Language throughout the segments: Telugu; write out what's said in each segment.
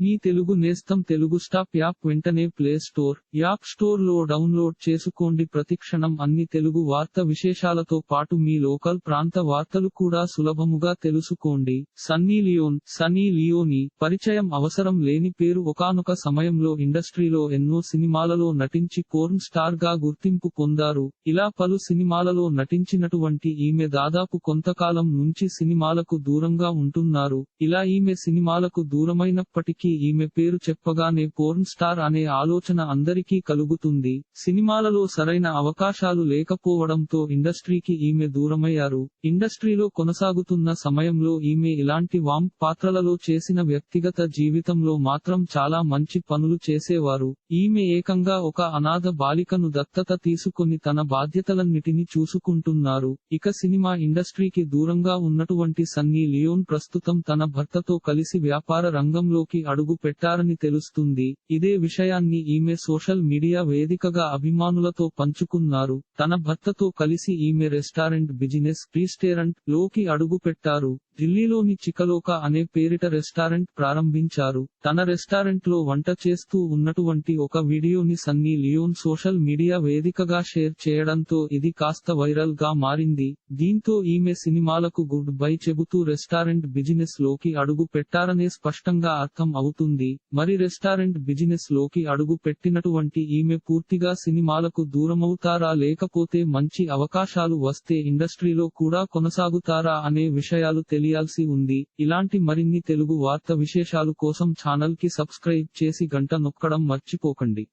మీ తెలుగు నేస్తం తెలుగు స్టాప్ యాప్ వెంటనే ప్లే స్టోర్ యాప్ స్టోర్లో డౌన్లోడ్ చేసుకోండి. ప్రతిక్షణం అన్ని తెలుగు వార్త విశేషాలతో పాటు మీ లోకల్ ప్రాంత వార్తలు కూడా సులభముగా తెలుసుకోండి. సన్నీ లియోన్ సన్నీ లియోని పరిచయం అవసరం లేని పేరు ఒకానొక సమయంలో ఇండస్ట్రీలో ఎన్నో సినిమాలలో నటించి పోర్న్ స్టార్గా గుర్తింపు పొందారు. ఇలా పలు సినిమాలలో నటించినటువంటి ఈమె దాదాపు కొంతకాలం నుంచి సినిమాలకు దూరంగా ఉంటున్నారు. ఇలా ఈమె సినిమాలకు దూరమైనప్పటికీ ఈమె పేరు చెప్పగానే పోర్న్ స్టార్ అనే ఆలోచన అందరికీ కలుగుతుంది. సినిమాలలో సరైన అవకాశాలు లేకపోవడంతో ఇండస్ట్రీకి ఈమె దూరమయ్యారు. ఇండస్ట్రీలో కొనసాగుతున్న సమయంలో ఈమె ఇలాంటి వాంప్ పాత్రలలో చేసిన వ్యక్తిగత జీవితంలో మాత్రం చాలా మంచి పనులు చేసేవారు. ఈమె ఏకంగా ఒక అనాథ బాలికను దత్తత తీసుకుని తన బాధ్యతలన్నిటిని చూసుకుంటున్నారు. ఇక సినిమా ఇండస్ట్రీకి దూరంగా ఉన్నటువంటి సన్నీ లియోన్ ప్రస్తుతం తన భర్తతో కలిసి వ్యాపార రంగంలోకి అడుగు అడుగు పెట్టారని తెలుస్తుంది. ఇదే విషయాన్ని ఈమె సోషల్ మీడియా వేదికగా అభిమానులతో పంచుకున్నారు. తన భర్తతో కలిసి ఈమె రెస్టారెంట్ బిజినెస్ రీస్టేరెంట్లోకి అడుగు పెట్టారు. ఢిల్లీలోని చికలోక అనే పేరిట రెస్టారెంట్ ప్రారంభించారు. తన రెస్టారెంట్లో వంట చేస్తూ ఉన్నటువంటి ఒక వీడియోని సన్నీ లియోన్ సోషల్ మీడియా వేదికగా షేర్ చేయడంతో ఇది కాస్త వైరల్గా మారింది. దీంతో ఈమె సినిమాలకు గుడ్ బై చెబుతూ రెస్టారెంట్ బిజినెస్లోకి అడుగు పెట్టారనే స్పష్టంగా అర్థం అవుతుంది. మరి రెస్టారెంట్ బిజినెస్లోకి అడుగు పెట్టినటువంటి ఈమె పూర్తిగా సినిమాలకు దూరమవుతారా లేకపోతే మంచి అవకాశాలు వస్తే ఇండస్ట్రీలో కూడా కొనసాగుతారా అనే విషయాలు తెలియాల్సి ఉంది. ఇలాంటి మరిన్ని తెలుగు వార్త విశేషాలు కోసం ఛానల్కి సబ్స్క్రైబ్ చేసి గంట నొక్కడం మర్చిపోకండి.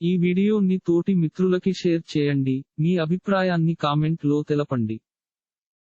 ఈ వీడియోని తోటి మిత్రులకి షేర్ చేయండి. మీ అభిప్రాయాన్ని కామెంట్లో తెలపండి.